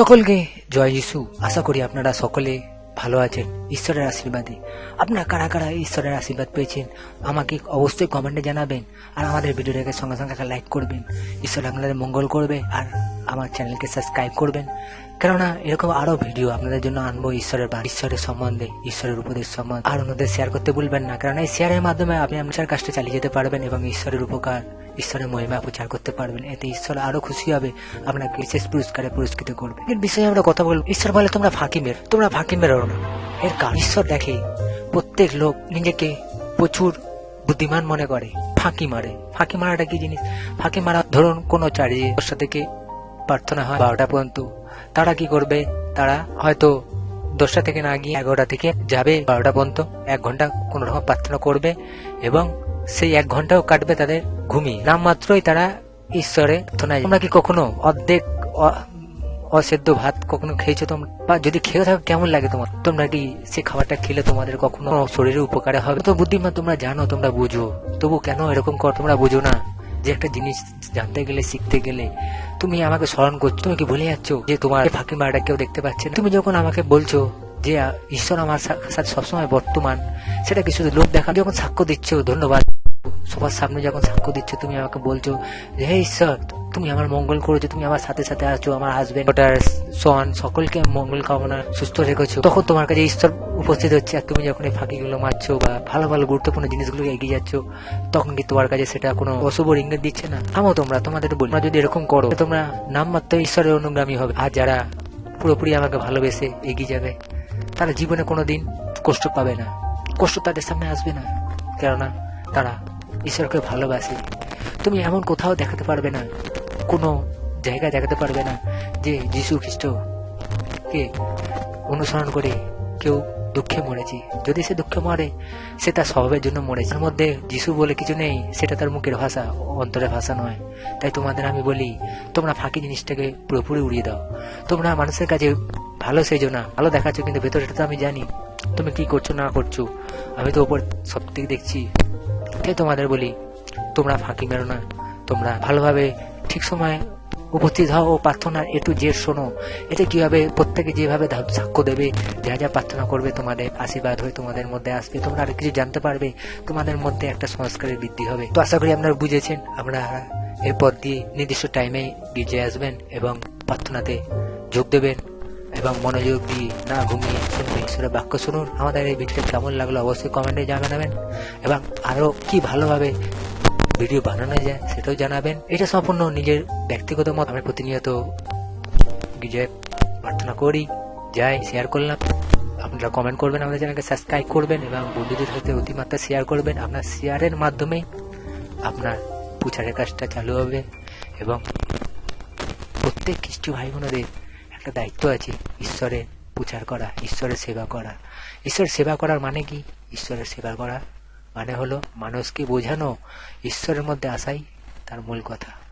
সকলকে জয় যিশু। আশা করি আপনারা সকলে ভালো আছেন। ঈশ্বরের আশীর্বাদে। আপনারা কারা কারা ঈশ্বরের আশীর্বাদ পেয়েছেন, আমাকে অবশ্যই কমেন্টে জানাবেন আর আমাদের ভিডিওটাকে সঙ্গে সঙ্গে একটা লাইক করবেন। ঈশ্বর আপনাদের মঙ্গল করবে আর আমার চ্যানেলকে সাবস্ক্রাইব করবেন। কেননা এরকম আরও ভিডিও আপনাদের জন্য আনব ঈশ্বরের বা ঈশ্বরের সম্বন্ধে, ঈশ্বরের উপদেশ সম্বন্ধে। আর অন্যদের শেয়ার করতে ভুলবেন না। কারণ এই শেয়ারের মাধ্যমে আপনি আপনার কাজটা চালিয়ে যেতে পারবেন এবং ঈশ্বরের উপকার ঈশ্বরের মহিমা প্রচার করতে পারবেন। এতে ঈশ্বর আরও খুশি হবে, আপনাকে বিশেষ পুরস্কারে পুরস্কৃত করবে। এর বিষয়ে আমরা কথা বলব। ঈশ্বর বলে, তোমরা ফাঁকি মের তোমরা ফাঁকি মেরো না। এর কারণ, ঈশ্বর দেখে, প্রত্যেক লোক নিজেকে প্রচুর বুদ্ধিমান মনে করে, ফাঁকি মারে। ফাঁকি মারাটা কি জিনিস? ফাঁকি মারা, ধরুন কোনো চারিয়ে দশটা থেকে প্রার্থনা হয় বারোটা পর্যন্ত, তারা কি করবে? তারা হয়তো দশটা থেকে না গিয়ে এগারোটা থেকে যাবে বারোটা পর্যন্ত, এক ঘণ্টা কোনো রকম প্রার্থনা করবে এবং সেই এক ঘন্টাও কাটবে তাদের ঘুমিয়ে নামমাত্রই তারা ঈশ্বরে প্রার্থনায় তোমরা কি কখনো অর্ধেক অসেদ্ধ ভাত কখনো খেয়েছো? তোমরা বা যদি খেয়ে থাকো, কেমন লাগে তোমার? তোমরা কি সে খাবারটা খেলে তোমাদের কখনো শরীরের উপকারে হবে? তো বুদ্ধিমান তোমরা জানো, তোমরা বুঝো। তবু কেন এরকম কর তোমরা বুঝো না যে একটা জিনিস জানতে গেলে, শিখতে গেলে তুমি আমাকে স্মরণ করছ। তুমি কি ভুলে যাচ্ছ যে তোমার ফাঁকি মারাটা কেউ দেখতে পাচ্ছে তুমি যখন আমাকে বলছো যে ঈশ্বর আমার সাথে সবসময় বর্তমান, সেটা কিছু লোক দেখা যখন সাক্ষ্য দিচ্ছ ধন্যবাদ সবার সামনে যখন সাক্ষ্য দিচ্ছ, তুমি আমাকে বলছো যে হে ঈশ্বর তুমি আমার মঙ্গল করেছ, তুমি আমার সাথে সাথে আছো, আমার হাজবেন্ড ওটার সন সকলকে মঙ্গল কামনা, সুস্থ রেখেছো। তখন তোমার কাছে ঈশ্বর উপস্থিত হচ্ছে, আর তুমি যখন এই ফাঁকিগুলো মারছো বা ভালো ভালো গুরুত্বপূর্ণ জিনিসগুলো এগিয়ে যাচ্ছ, তখন কি তোমার কাছে সেটা কোনো অশুভ ইঙ্গিত দিচ্ছে না? থামো তোমরা, তোমাদের বলি যদি এরকম করো তোমরা নামমাত্র ঈশ্বরের অনুগামী হবে। আর যারা পুরোপুরি আমাকে ভালোবেসে এগিয়ে যাবে, তারা জীবনে কোনো দিন কষ্ট পাবে না। কষ্ট তাদের সামনে আসবে না। কেননা তারা ঈশ্বরকে ভালোবাসে। তুমি এমন কোথাও দেখাতে পারবে না, কোনো জায়গায় দেখাতে পারবে না যে যীশু খ্রিস্ট কে অনুসরণ করে কেউ দুঃখে মরেছে। যদি সে দুঃখে মরে, সে তার স্বভাবের জন্য মরেছে তার মধ্যে যিশু বলে কিছু নেই, সেটা তার মুখের ভাষা অন্তরের ভাষা নয়। তাই তোমাদের আমি বলি, তোমরা ফাঁকি জিনিসটাকে পুরোপুরি উড়িয়ে দাও। তোমরা মানুষের কাছে ভালো সেজো না, ভালো দেখাচ্ছ, কিন্তু ভেতরটা তো আমি জানি। তুমি কি করছ, না করছ, আমি তো ওপর সব দেখছি। তাই তোমাদের বলি? তোমরা ফাঁকি মেরো না। তোমরা ভালোভাবে ঠিক সময় উপস্থিত হও ও প্রার্থনার একটু জের শোনো। এতে কি হবে? প্রত্যেকে যেভাবে সাক্ষ্য দেবে, যা যা প্রার্থনা করবে তোমাদের আশীর্বাদ হয়ে তোমাদের মধ্যে আসবে। তোমরা আর কিছু জানতে পারবে, তোমাদের মধ্যে একটা সংস্কারের বৃদ্ধি হবে। তো আশা করি আপনারা বুঝেছেন, আমরা এরপর দিয়ে নির্দিষ্ট টাইমে গির্জে আসবেন এবং প্রার্থনাতে যোগ দেবেন। এবং মনোযোগ দিয়ে না ঘুমিয়ে শুনবেন ঈশ্বরের বাক্য শুনুন। আমাদের এই ভিডিওটা কেমন লাগল অবশ্যই কমেন্টে জানাবেন এবং আরও কি ভালোভাবে ভিডিও বানানো যায় সেটাও জানাবেন। এটা সম্পূর্ণ নিজের ব্যক্তিগত মত। আমি প্রতিনিয়ত গির্জায় প্রার্থনা করি। যাই শেয়ার করলাম। আপনারা কমেন্ট করবেন, আমাদের চ্যানেলকে সাবস্ক্রাইব করবেন এবং বন্ধুদের সাথে অতিমাত্রা শেয়ার করবেন। আপনার শেয়ারের মাধ্যমে আপনার প্রচারের কাজটা চালু হবে। এবং প্রত্যেক খ্রিস্ট ভাই বোনদের একটা দায়িত্ব আছে, ঈশ্বরের প্রচার করা, ঈশ্বরের সেবা করা। ঈশ্বরের সেবা করার মানে কি? ঈশ্বরের সেবা করা মানে হলো মানুষকে বোঝানো, ঈশ্বরের মধ্যে আসাই তার মূল কথা।